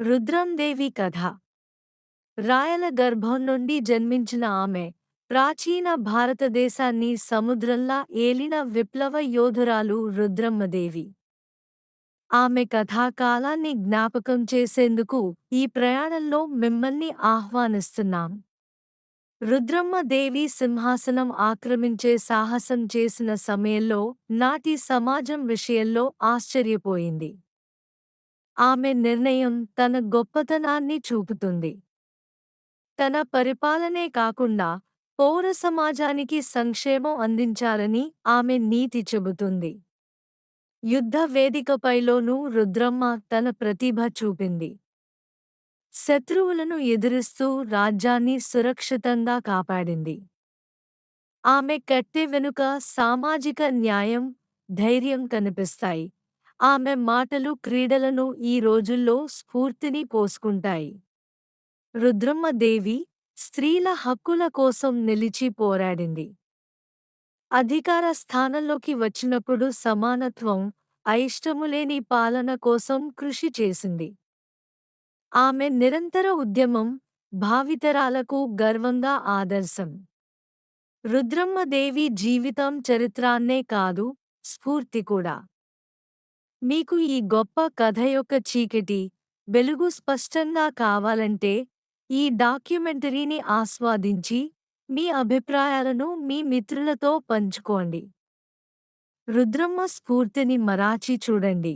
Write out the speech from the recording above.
రుద్రందేవి కథ. రాయల గర్భం నుండి జన్మించిన ఆమె ప్రాచీన భారతదేశాన్ని సముద్రంలా ఏలిన విప్లవ యోధురాలు రుద్రమ్మదేవి. ఆమె కథాకాలాన్ని జ్ఞాపకం చేసేందుకు ఈ ప్రయాణంలో మిమ్మల్ని ఆహ్వానిస్తున్నాం. రుద్రమ్మదేవి సింహాసనం ఆక్రమించే సాహసం చేసిన సమయంలో నాటి సమాజం విషయంలో ఆశ్చర్యపోయింది. ఆమె నిర్ణయం తన గొప్పతనాన్ని చూపుతుంది. తన పరిపాలనే కాకుండా పౌర సమాజానికి సంక్షేమం అందించాలని ఆమె నీతి చెబుతుంది. యుద్ధ వేదికపైలోనూ రుద్రమ్మ తన ప్రతిభ చూపింది. శత్రువులను ఎదురిస్తూ రాజ్యాన్ని సురక్షితంగా కాపాడింది. ఆమె కట్టె వెనుక సామాజిక న్యాయం ధైర్యం కనిపిస్తాయి. ఆమె మాటలు క్రీడలను ఈ రోజుల్లో స్ఫూర్తిని పోసుకుంటాయి. రుద్రమ్మదేవి స్త్రీల హక్కుల కోసం నిలిచి పోరాడింది. అధికార స్థానంలోకి వచ్చినప్పుడు సమానత్వం అయిష్టములేని పాలన కోసం కృషి చేసింది. ఆమె నిరంతర ఉద్యమం భావితరాలకు గర్వంగా ఆదర్శం. రుద్రమ్మదేవి జీవితం చరిత్రాన్నే కాదు స్ఫూర్తి కూడా. మీకు ఈ గొప్ప కథ యొక్క చీకటి వెలుగు స్పష్టంగా కావాలంటే ఈ డాక్యుమెంటరీని ఆస్వాదించి మీ అభిప్రాయాలను మీ మిత్రులతో పంచుకోండి. రుద్రమ్మ స్ఫూర్తిని మరాచి చూడండి.